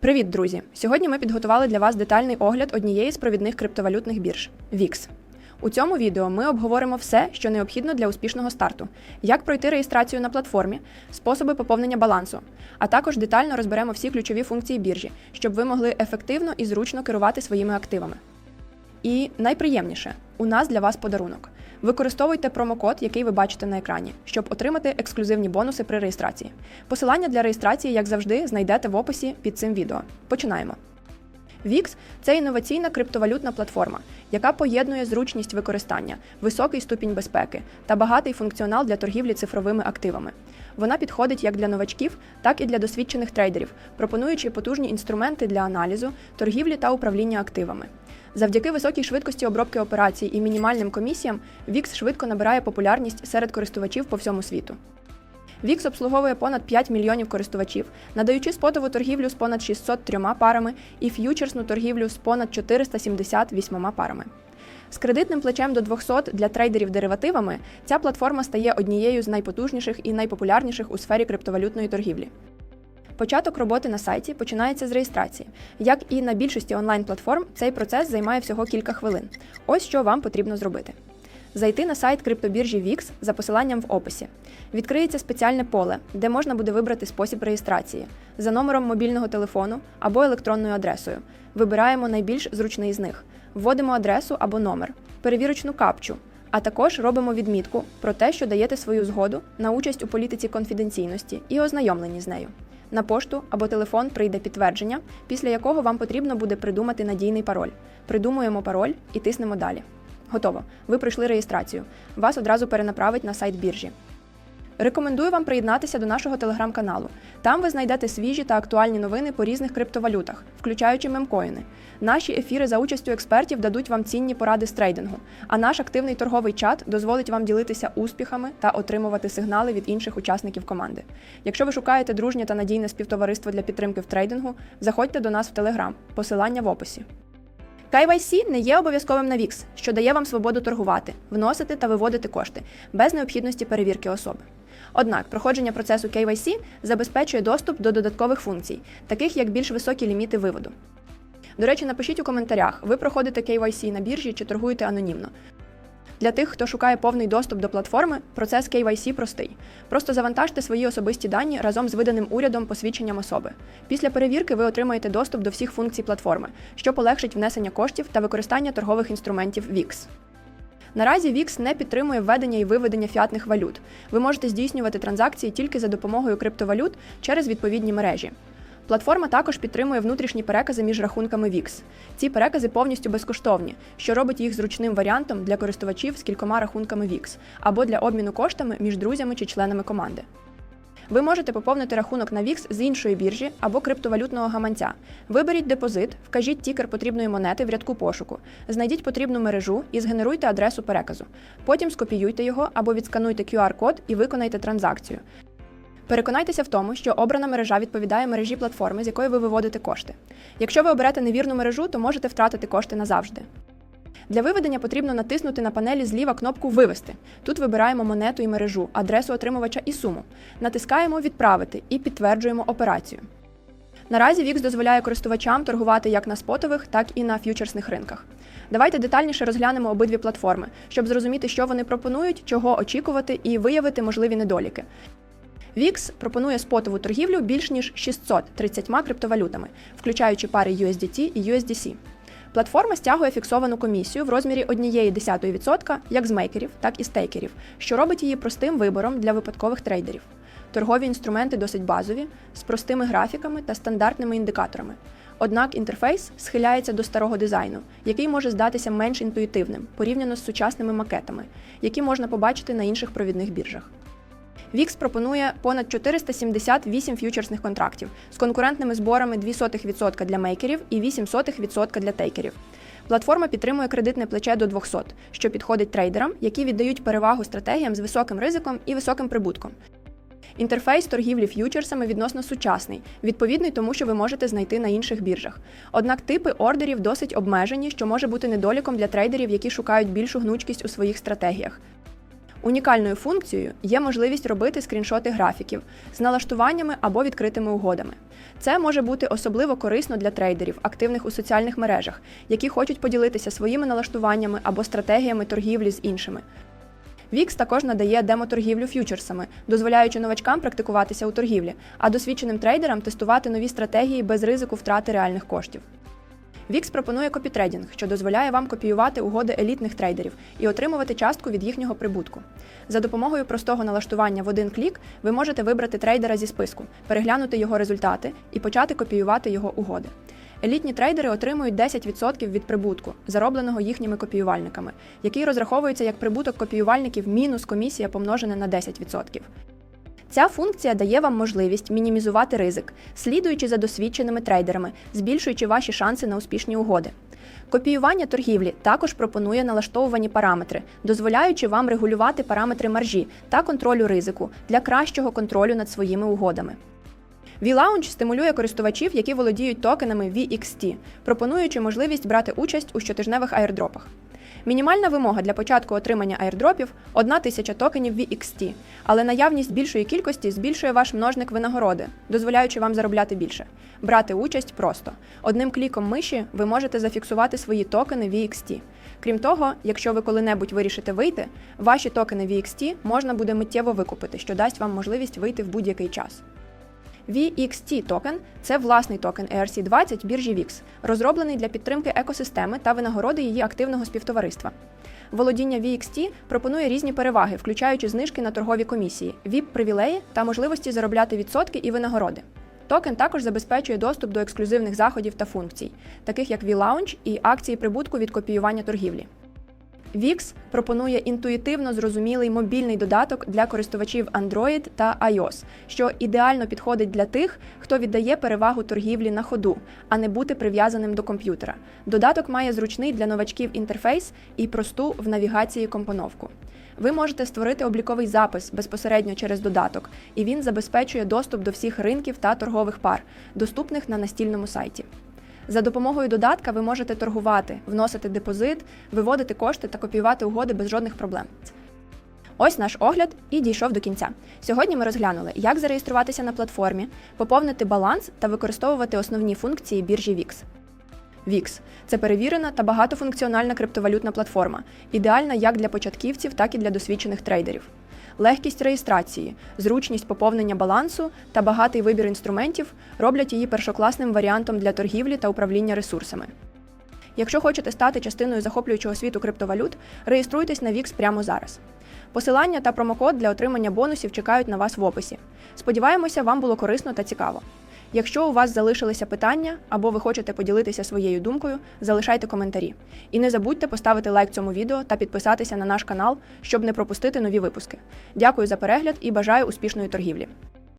Привіт, друзі! Сьогодні ми підготували для вас детальний огляд однієї з провідних криптовалютних бірж VIX. У цьому відео ми обговоримо все, що необхідно для успішного старту, як пройти реєстрацію на платформі, способи поповнення балансу, а також детально розберемо всі ключові функції біржі, щоб ви могли ефективно і зручно керувати своїми активами. І найприємніше, у нас для вас подарунок. Використовуйте промокод, який ви бачите на екрані, щоб отримати ексклюзивні бонуси при реєстрації. Посилання для реєстрації, як завжди, знайдете в описі під цим відео. Починаємо. VIX – це інноваційна криптовалютна платформа, яка поєднує зручність використання, високий ступінь безпеки та багатий функціонал для торгівлі цифровими активами. Вона підходить як для новачків, так і для досвідчених трейдерів, пропонуючи потужні інструменти для аналізу, торгівлі та управління активами. Завдяки високій швидкості обробки операцій і мінімальним комісіям, VIX швидко набирає популярність серед користувачів по всьому світу. VIX обслуговує понад 5 мільйонів користувачів, надаючи спотову торгівлю з понад 603 парами і ф'ючерсну торгівлю з понад 478 парами. З кредитним плечем до 200 для трейдерів деривативами ця платформа стає однією з найпотужніших і найпопулярніших у сфері криптовалютної торгівлі. Початок роботи на сайті починається з реєстрації. Як і на більшості онлайн-платформ, цей процес займає всього кілька хвилин. Ось що вам потрібно зробити. Зайти на сайт криптобіржі VIX за посиланням в описі. Відкриється спеціальне поле, де можна буде вибрати спосіб реєстрації за номером мобільного телефону або електронною адресою. Вибираємо найбільш зручний з них. Вводимо адресу або номер, перевірочну капчу, а також робимо відмітку про те, що даєте свою згоду на участь у політиці конфіденційності і ознайомлені з нею. На пошту або телефон прийде підтвердження, після якого вам потрібно буде придумати надійний пароль. Придумуємо пароль і тиснемо далі. Готово. Ви пройшли реєстрацію. Вас одразу перенаправить на сайт біржі. Рекомендую вам приєднатися до нашого телеграм-каналу. Там ви знайдете свіжі та актуальні новини по різних криптовалютах, включаючи мемкоїни. Наші ефіри за участю експертів дадуть вам цінні поради з трейдингу, а наш активний торговий чат дозволить вам ділитися успіхами та отримувати сигнали від інших учасників команди. Якщо ви шукаєте дружнє та надійне співтовариство для підтримки в трейдингу, заходьте до нас в телеграм. Посилання в описі. KYC не є обов'язковим на VIX, що дає вам свободу торгувати, вносити та виводити кошти без необхідності перевірки особи. Однак проходження процесу KYC забезпечує доступ до додаткових функцій, таких як більш високі ліміти виводу. До речі, напишіть у коментарях, ви проходите KYC на біржі чи торгуєте анонімно. Для тих, хто шукає повний доступ до платформи, процес KYC простий. Просто завантажте свої особисті дані разом з виданим урядом посвідченням особи. Після перевірки ви отримаєте доступ до всіх функцій платформи, що полегшить внесення коштів та використання торгових інструментів VIX. Наразі VIX не підтримує введення і виведення фіатних валют. Ви можете здійснювати транзакції тільки за допомогою криптовалют через відповідні мережі. Платформа також підтримує внутрішні перекази між рахунками VIX. Ці перекази повністю безкоштовні, що робить їх зручним варіантом для користувачів з кількома рахунками VIX або для обміну коштами між друзями чи членами команди. Ви можете поповнити рахунок на VIX з іншої біржі або криптовалютного гаманця. Виберіть депозит, вкажіть тікер потрібної монети в рядку пошуку, знайдіть потрібну мережу і згенеруйте адресу переказу. Потім скопіюйте його або відскануйте QR-код і виконайте транзакцію. Переконайтеся в тому, що обрана мережа відповідає мережі платформи, з якої ви виводите кошти. Якщо ви оберете невірну мережу, то можете втратити кошти назавжди. Для виведення потрібно натиснути на панелі зліва кнопку Вивести. Тут вибираємо монету і мережу, адресу отримувача і суму. Натискаємо Відправити і підтверджуємо операцію. Наразі VIX дозволяє користувачам торгувати як на спотових, так і на ф'ючерсних ринках. Давайте детальніше розглянемо обидві платформи, щоб зрозуміти, що вони пропонують, чого очікувати і виявити можливі недоліки. VIX пропонує спотову торгівлю більш ніж 630 криптовалютами, включаючи пари USDT і USDC. Платформа стягує фіксовану комісію в розмірі 1,1% як з мейкерів, так і стейкерів, що робить її простим вибором для випадкових трейдерів. Торгові інструменти досить базові, з простими графіками та стандартними індикаторами. Однак інтерфейс схиляється до старого дизайну, який може здатися менш інтуїтивним порівняно з сучасними макетами, які можна побачити на інших провідних біржах. VIX пропонує понад 478 ф'ючерсних контрактів з конкурентними зборами 0,02% для мейкерів і 0,08% для тейкерів. Платформа підтримує кредитне плече до 200, що підходить трейдерам, які віддають перевагу стратегіям з високим ризиком і високим прибутком. Інтерфейс торгівлі ф'ючерсами відносно сучасний, відповідний тому, що ви можете знайти на інших біржах. Однак типи ордерів досить обмежені, що може бути недоліком для трейдерів, які шукають більшу гнучкість у своїх стратегіях. Унікальною функцією є можливість робити скріншоти графіків з налаштуваннями або відкритими угодами. Це може бути особливо корисно для трейдерів, активних у соціальних мережах, які хочуть поділитися своїми налаштуваннями або стратегіями торгівлі з іншими. Вікс також надає демоторгівлю ф'ючерсами, дозволяючи новачкам практикуватися у торгівлі, а досвідченим трейдерам тестувати нові стратегії без ризику втрати реальних коштів. Вікс пропонує копітрейдинг, що дозволяє вам копіювати угоди елітних трейдерів і отримувати частку від їхнього прибутку. За допомогою простого налаштування в один клік ви можете вибрати трейдера зі списку, переглянути його результати і почати копіювати його угоди. Елітні трейдери отримують 10% від прибутку, заробленого їхніми копіювальниками, який розраховується як прибуток копіювальників мінус комісія помножена на 10%. Ця функція дає вам можливість мінімізувати ризик, слідуючи за досвідченими трейдерами, збільшуючи ваші шанси на успішні угоди. Копіювання торгівлі також пропонує налаштовувані параметри, дозволяючи вам регулювати параметри маржі та контролю ризику для кращого контролю над своїми угодами. VLaunch стимулює користувачів, які володіють токенами VXT, пропонуючи можливість брати участь у щотижневих аірдропах. Мінімальна вимога для початку отримання аірдропів 1 тисяча токенів VXT, але наявність більшої кількості збільшує ваш множник винагороди, дозволяючи вам заробляти більше. Брати участь просто. Одним кліком миші ви можете зафіксувати свої токени VXT. Крім того, якщо ви коли-небудь вирішите вийти, ваші токени VXT можна буде миттєво викупити, що дасть вам можливість вийти в будь-який час. VXT токен це власний токен ERC20 біржі VIX, розроблений для підтримки екосистеми та винагороди її активного співтовариства. Володіння VXT пропонує різні переваги, включаючи знижки на торгові комісії, ВІП-привілеї та можливості заробляти відсотки і винагороди. Токен також забезпечує доступ до ексклюзивних заходів та функцій, таких як V-Lounge і акції прибутку від копіювання торгівлі. VIX пропонує інтуїтивно зрозумілий мобільний додаток для користувачів Android та iOS, що ідеально підходить для тих, хто віддає перевагу торгівлі на ходу, а не бути прив'язаним до комп'ютера. Додаток має зручний для новачків інтерфейс і просту в навігації компоновку. Ви можете створити обліковий запис безпосередньо через додаток, і він забезпечує доступ до всіх ринків та торгових пар, доступних на настільному сайті. За допомогою додатка ви можете торгувати, вносити депозит, виводити кошти та копіювати угоди без жодних проблем. Ось наш огляд і дійшов до кінця. Сьогодні ми розглянули, як зареєструватися на платформі, поповнити баланс та використовувати основні функції біржі VIX. VIX – це перевірена та багатофункціональна криптовалютна платформа, ідеальна як для початківців, так і для досвідчених трейдерів. Легкість реєстрації, зручність поповнення балансу та багатий вибір інструментів роблять її першокласним варіантом для торгівлі та управління ресурсами. Якщо хочете стати частиною захоплюючого світу криптовалют, реєструйтесь на VIX прямо зараз. Посилання та промокод для отримання бонусів чекають на вас в описі. Сподіваємося, вам було корисно та цікаво. Якщо у вас залишилися питання або ви хочете поділитися своєю думкою, залишайте коментарі. І не забудьте поставити лайк цьому відео та підписатися на наш канал, щоб не пропустити нові випуски. Дякую за перегляд і бажаю успішної торгівлі.